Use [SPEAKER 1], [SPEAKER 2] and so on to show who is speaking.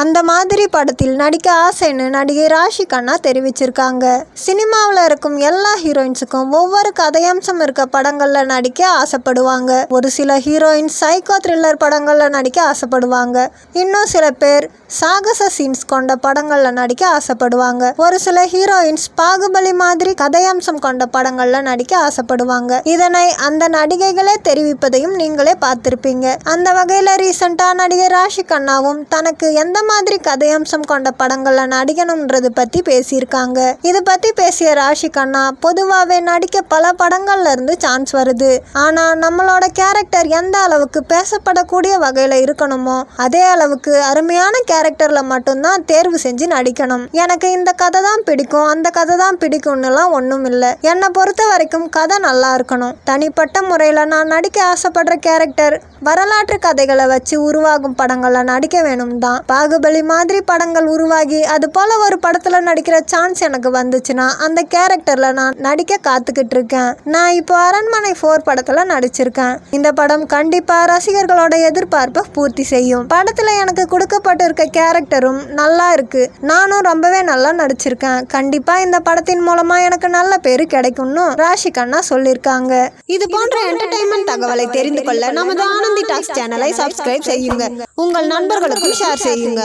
[SPEAKER 1] அந்த மாதிரி படத்தில் நடிக்க ஆசைன்னு நடிகை ராஷி கண்ணா தெரிவிச்சிருக்காங்க. சினிமாவில் இருக்கும் எல்லா ஹீரோயின்ஸுக்கும் ஒவ்வொரு கதையம்சம் இருக்க படங்களில் நடிக்க ஆசைப்படுவாங்க. ஒரு சில ஹீரோயின்ஸ் சைக்கோ த்ரில்லர் படங்களில் நடிக்க ஆசைப்படுவாங்க. இன்னும் சில பேர் சாகச சீன்ஸ் கொண்ட படங்களில் நடிக்க ஆசைப்படுவாங்க. ஒரு சில ஹீரோயின்ஸ் பாகுபலி மாதிரி கதையம்சம் கொண்ட படங்களில் நடிக்க ஆசைப்படுவாங்க. இதனை அந்த நடிகைகளே தெரிவிப்பதையும் நீங்களே பார்த்துருப்பீங்க. அந்த வகையில் ரீசெண்டாக நடிகை ராஷி கண்ணாவும் தனக்கு எந்த மாதிரி கதையம்சம் கொண்ட படங்களில் நடிக்கணும்ன்றது பற்றி பேசியிருக்காங்க. இதை பற்றி பேசிய ராஷி கண்ணா பொதுவாகவே நடிக்க பல படங்கள்ல இருந்து சான்ஸ் வருது. ஆனால் நம்மளோட கேரக்டர் எந்த அளவுக்கு பேசப்படக்கூடிய வகையில் இருக்கணுமோ அதே அளவுக்கு அருமையான கேரக்டரில் மட்டும்தான் தேர்வு செஞ்சு நடிக்கணும். எனக்கு இந்த கதை தான் பிடிக்கும் அந்த கதை தான் பிடிக்கும்னுலாம் ஒன்றும் இல்லை. என்னை பொறுத்த வரைக்கும் கதை நல்லா இருக்கணும். தனிப்பட்ட முறையில் நான் நடிக்க ஆசைப்படுற கேரக்டர் வரலாற்று கதைகளை வச்சு உருவாகும் படங்களில் நடிக்க வேணும் தான் பாகுபலி மாதிரி படங்கள் உருவாகி அது போல ஒரு படத்தில் நடிக்கிற சான்ஸ் எனக்கு வந்துச்சுன்னா அந்த கேரக்டரில் நான் நடிக்க காத்துக்கிட்டு இருக்கேன் நான் இப்போ அரண்மனை ஃபோர் படத்தில் நடிச்சிருக்கேன். இந்த படம் கண்டிப்பாக ரசிகர்களோட எதிர்பார்ப்பை பூர்த்தி செய்யும். படத்தில் எனக்கு கொடுக்கப்பட்டிருக்க கேரக்டரும் நல்லா இருக்கு. நானும் ரொம்பவே நல்லா நடிச்சிருக்கேன். கண்டிப்பாக இந்த படத்தின் மூலமாக எனக்கு நல்ல பேர் கிடைக்கும்னு ராஷி கண்ணா சொல்லியிருக்காங்க
[SPEAKER 2] இது போன்ற என்டர்டைன்மெண்ட் தகவலை தெரிந்து கொள்ள நமது ஆனந்தி டாக்ஸ் சேனலை சப்ஸ்கிரைப் செய்யுங்க. உங்கள் நண்பர்களுக்கும் ஷேர் செய்யுங்க.